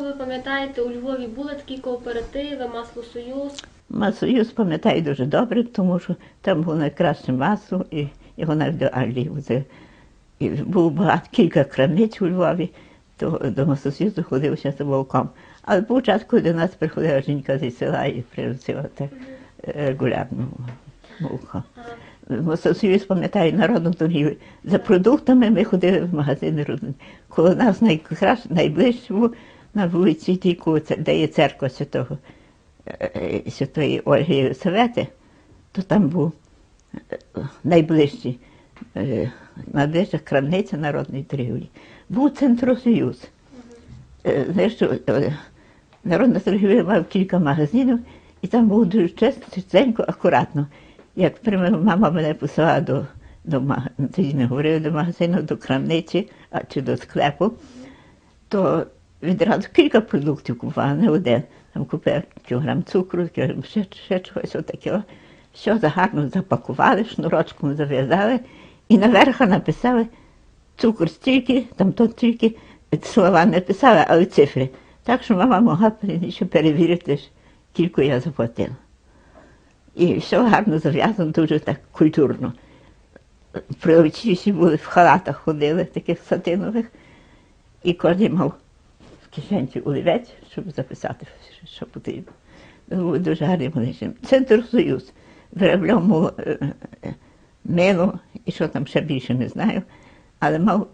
Ви пам'ятаєте, у Львові були такі кооперативи, масло Союз. Масоюз пам'ятаю дуже добре, тому що там було найкраще масло, і його навіть до возили. І було багато кілька крамниць у Львові, то до Масосоюзу ходив ще з вовком. Але був час, коли до нас приходила жінка зі села і приносила так е, регулярно молоко. Масосоюз, пам'ятаю, народну торгівлю. За продуктами ми ходили в магазини родини. Коло нас найкраще, найближче був на вулиці Тійку, де є церква святого е, Святої Ольги Єлисавети, то там був е, найближчий, е, найближча крамниця народної торгівлі. Був Центросоюз. Е, Знаєш, е, народна торгівля мав кілька магазинів, і там було дуже чисто, чистенько, акуратно. Як, примерно, мама мене посилала до, до тоді не говорили до магазину, до крамниці чи до склепу, то відразу кілька продуктів купувала, не один. Там купив кілограм цукру, кілограм ще, ще чогось отаке. Все гарно запакували, шнурочком зав'язали і наверху написали цукор стільки, там то тільки слова не писали, але цифри. Так що мама могла ще перевірити, скільки я заплатила. І все гарно зав'язано, дуже так культурно. Прилучі всі були в халатах ходили, таких сатинових, і кожен мав кишенці олівець, щоб записати, що потрібно. Це був дуже гарний магазин. Центр Союз виробляв мол- е, е, мило і що там ще більше не знаю. Але мав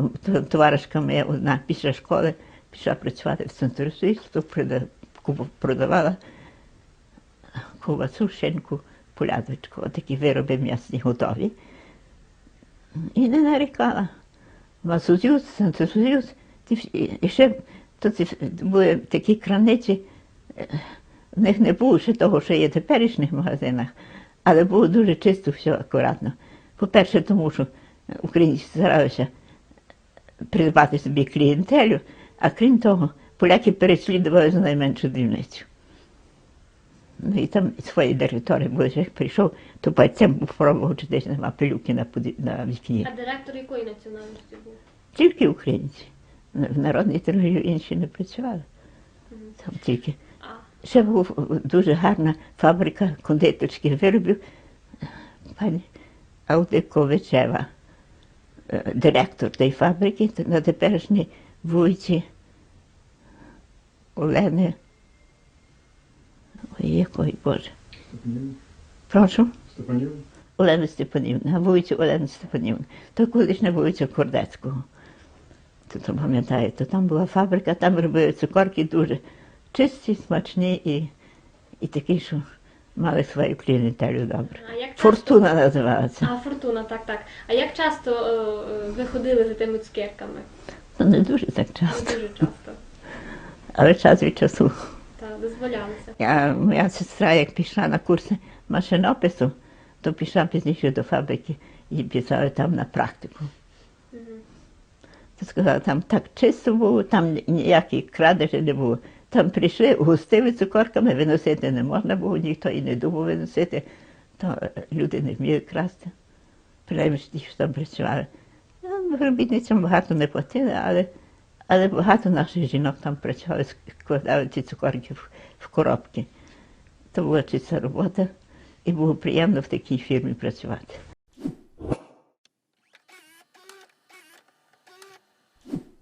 товаришка моя одна після школи пішла працювати в Центр Союз, то продавала ковбасу, шинку, полядочку, такі вироби м'ясні готові. І не нарікала. Масоюз, Центросоюз, ті всі- і ще то були такі краниці, е, в них не було ще того, що є в теперішніх магазинах, але було дуже чисто, все акуратно. По-перше, тому що українці старалися придбати собі клієнтелю, а крім того, поляки переслідували за найменшу дрібницю. Ну і там свої території були, як прийшов, то пальцем пробував, чи десь нема пилюки на, на вікні. А директор якої національності був? Тільки українці. В народній торгівлі інші не працювали. Там тільки. Ще була дуже гарна фабрика кондитерських виробів пані Аудиковичева, е, директор тієї фабрики на теперішній вулиці Олени. Ой, якої Боже. Степанівна? Прошу. Степанівна? Олена Степанівна, на вулицю Олени Степанівни. То колишня вулиця Кордецького. То, пам'ятаєте, там була фабрика, там робили цукорки дуже чисті, смачні і, і такі, що мали свою клієнтелю добре. А як часто- Фортуна називалася. А, фортуна, так, так. А як часто е, е, ви ходили за тими цукерками? Ну, не дуже так Не часто, дуже часто. але час від часу. Так, дозволялися. Я, моя сестра, як пішла на курси машинопису, то пішла пізніше до фабрики і писала там на практику. Сказала, там так чисто було, там ніяких крадежі не було. Там прийшли, густили цукорками, виносити не можна було, ніхто і не думав виносити, то люди не вміли красти. Принаймні ті, що там працювали. Ну, Робітницям багато не платили, але, але багато наших жінок там працювали, складали ці цукорки в, в коробки. То була чиста робота, і було приємно в такій фірмі працювати.